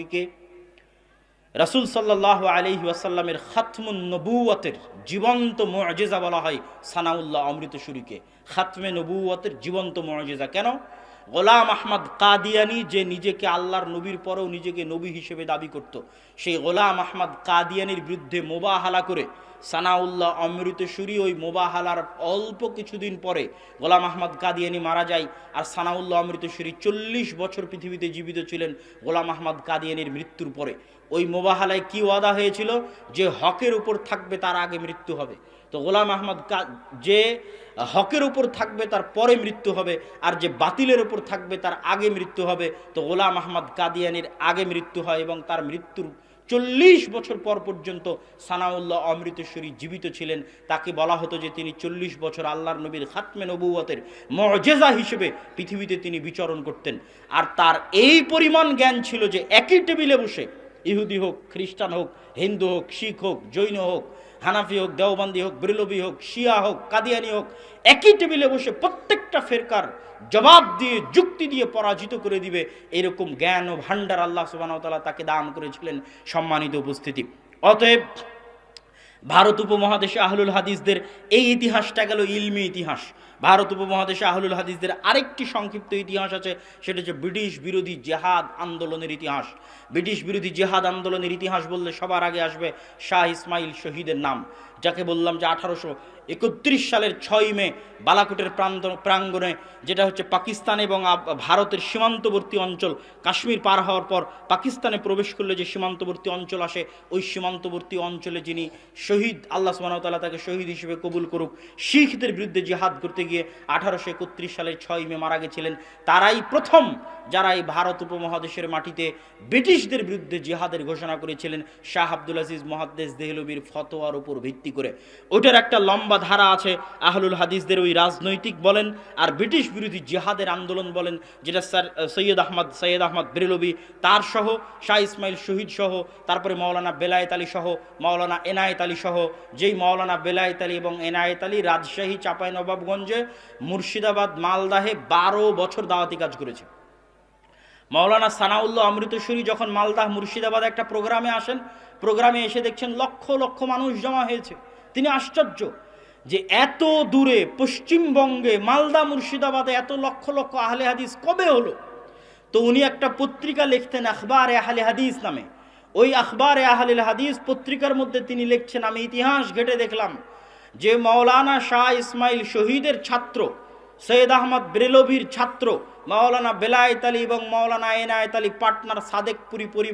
শরীকে রাসুল সাল্লাহ আলহি ওয়াসাল্লামের খাতমুন নবুয়তের জীবন্ত মজেজা বলা হয় সানাউল্লাহ অমৃতসুরীকে খাতমে নবুয়তের জীবন্ত মজেজা। কেন? গোলাম আহমদ কাদিয়ানি যে নিজেকে আল্লাহর নবীর পরেও নিজেকে নবী হিসেবে দাবি করত, সেই গোলাম আহমদ কাদিয়ানির বিরুদ্ধে মোবাহালা করে সানাউল্লাহ অমৃতসুরি ওই মোবাহালার অল্প কিছুদিন পরে গোলাম আহমদ কাদিয়ানি মারা যায় আর সানাউল্লাহ অমৃতসুরি চল্লিশ বছর পৃথিবীতে জীবিত ছিলেন গোলাম আহমদ কাদিয়ানির মৃত্যুর পরে। ওই মোবাহালায় কি ওয়াদা হয়েছিল? যে হকের উপর থাকবে তার আগে মৃত্যু হবে। তো গোলাম আহমদ যে হকের উপর থাকবে তার পরে মৃত্যু হবে আর যে বাতিলের উপর থাকবে তার আগে মৃত্যু হবে। তো গোলাম আহমদ কাদিয়ানির আগে মৃত্যু হয় এবং তার মৃত্যুর চল্লিশ বছর পর পর্যন্ত সানাউল্লাহ অমৃতেশ্বরী জীবিত ছিলেন। তাকে বলা হতো যে তিনি চল্লিশ বছর আল্লাহর নবীর খাতমে নবুয়তের মর্যাদা হিসেবে পৃথিবীতে তিনি বিচরণ করতেন। আর তার এই পরিমাণ জ্ঞান ছিল যে একই টেবিলে বসে ইহুদি হোক, খ্রিস্টান হোক, হিন্দু হোক, শিখ হোক, জৈন হোক, হানাফি হোক, দেওবান্দি হোক বিরলবি হোক, শিয়া হোক, কাদিয়ানি হোক, একই টেবিলে বসে প্রত্যেকটা ফেরকার জবাব দিয়ে, যুক্তি দিয়ে পরাজিত করে দিবে। এরকম জ্ঞান ও ভাণ্ডার আল্লাহ সুবাহতাল্লাহ তাকে দান করেছিলেন সম্মানিত উপস্থিতি। অতএব ভারত উপমহাদেশে আহলুল হাদিসদের এই ইতিহাসটা গেল ইলমি ইতিহাস। ভারত উপমহাদেশে আহলুল হাদিসদের আরেকটি সংক্ষিপ্ত ইতিহাস আছে, সেটা হচ্ছে ব্রিটিশ বিরোধী জেহাদ আন্দোলনের ইতিহাস। ব্রিটিশ বিরোধী জেহাদ আন্দোলনের ইতিহাস বললে সবার আগে আসবে শাহ ইসমাইল শহীদের নাম, যাকে বললাম যে আঠারোশো একত্রিশ সালের ছয় মে বালাকোটের প্রান্ত প্রাঙ্গণে, যেটা হচ্ছে পাকিস্তান এবং ভারতের সীমান্তবর্তী অঞ্চল, কাশ্মীর পার হওয়ার পর পাকিস্তানে প্রবেশ করলে যে সীমান্তবর্তী অঞ্চল আসে, ওই সীমান্তবর্তী অঞ্চলে যিনি শহীদ, আল্লাহ সুবাহতাল্লাহ তাকে শহীদ হিসেবে কবুল করুক, শিখদের বিরুদ্ধে জিহাদ করতে গিয়ে আঠারোশো একত্রিশ সালের ছয় মে মারা গেছিলেন। তারাই প্রথম যারা এই ভারত উপমহাদেশের মাটিতে ব্রিটিশদের বিরুদ্ধে জিহাদের ঘোষণা করেছিলেন, শাহ আব্দুল আজিজ মহাদ্দেশ দেহলবির ফতোয়ার উপর ভিত্তি করে। ওইটার একটা লম্বা ধারা আছে, আহলুল হাদিসদের ওই রাজনৈতিক বলেন আর ব্রিটিশ বিরোধী জিহাদের আন্দোলন বলেন, যেটা স্যার, সৈয়দ আহমদ সৈয়দ আহমদ বেরেলবি, তার সহ, শাহ ইসমাইল শহীদ সহ, তারপরে মৌলানা বেলায়েত আলী সহ মৌলানা এনায়েত আলী সহ, যেই মৌলানা বেলায়েত আলী এবং এনায়েত আলী রাজশাহী চাপাই নবাবগঞ্জে মুর্শিদাবাদ, মালদাহে বারো বছর দাওয়াতি কাজ করেছে। মাওলানা সানাউল্লাহ অমৃতসরী যখন মালদাহ, মুর্শিদাবাদ একটা প্রোগ্রামে আসেন, প্রোগ্রামে এসে দেখছেন লক্ষ লক্ষ মানুষ জমা হয়েছে। তিনি আশ্চর্য যে এত দূরে, পশ্চিমবঙ্গে, মালদা, মুর্শিদাবাদে এত লক্ষ লক্ষ আহলে হাদিস কবে হলো? তো উনি একটা পত্রিকা লিখতেন আখবার আহলে হাদিস নামে। ওই আখবার আহলে হাদিস পত্রিকার মধ্যে তিনি লিখছেন, আমি ইতিহাস ঘেটে দেখলাম যে মৌলানা শাহ ইসমাইল শহীদের ছাত্র, সৈয়দ আহমদ ব্রেলভির ছাত্র, মাওলানা বেলায়েত আলী এবং মাওলানা এনায়েত আলী পাটনার সাদেকপুরি পরিবার